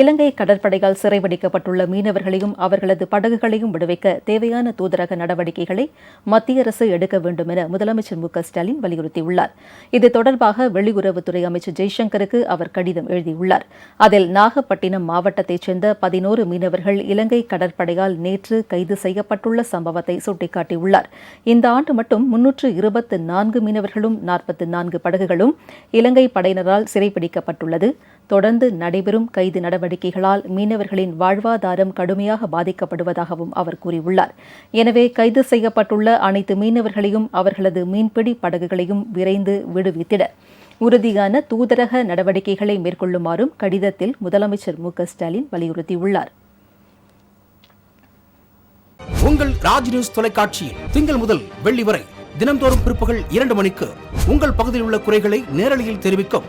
இலங்கை கடற்படையால் சிறைபிடிக்கப்பட்டுள்ள மீனவர்களையும் அவர்களது படகுகளையும் விடுவிக்க தேவையான தூதரக நடவடிக்கைகளை மத்திய அரசு எடுக்க வேண்டும் என முதலமைச்சர் மு ஸ்டாலின் வலியுறுத்தியுள்ளார். இது தொடர்பாக வெளியுறவுத்துறை அமைச்சர் ஜெய்சங்கருக்கு அவர் கடிதம் எழுதியுள்ளார். அதில் நாகப்பட்டினம் மாவட்டத்தைச் சேர்ந்த பதினோரு மீனவர்கள் இலங்கை கடற்படையால் நேற்று கைது செய்யப்பட்டுள்ள சம்பவத்தை சுட்டிக்காட்டியுள்ளார். இந்த ஆண்டு மட்டும் முன்னூற்று இருபத்து நான்கு மீனவர்களும் நாற்பத்து நான்கு படகுகளும் இலங்கை படையினரால் சிறைபிடிக்கப்பட்டுள்ளது. தொடர்ந்து நடைபெறும் கைது நடவடிக்கைகளால் மீனவர்களின் வாழ்வாதாரம் கடுமையாக பாதிக்கப்படுவதாகவும் அவர் கூறியுள்ளார். எனவே கைது செய்யப்பட்டுள்ள அனைத்து மீனவர்களையும் அவர்களது மீன்பிடி படகுகளையும் விரைந்து விடுவித்திட உறுதியான தூதரக நடவடிக்கைகளை மேற்கொள்ளுமாறும் கடிதத்தில் முதலமைச்சர் மு க ஸ்டாலின் வலியுறுத்தியுள்ளார். உங்கள் ராஜ் நியூஸ் தொலைக்காட்சியில் திங்கள் முதல் வெள்ளி வரை தினம்தோறும் பிற்பகல் இரண்டு மணிக்கு உங்கள் பகுதியில் உள்ள குறைகளை நேரலையில் தெரிவிக்கும்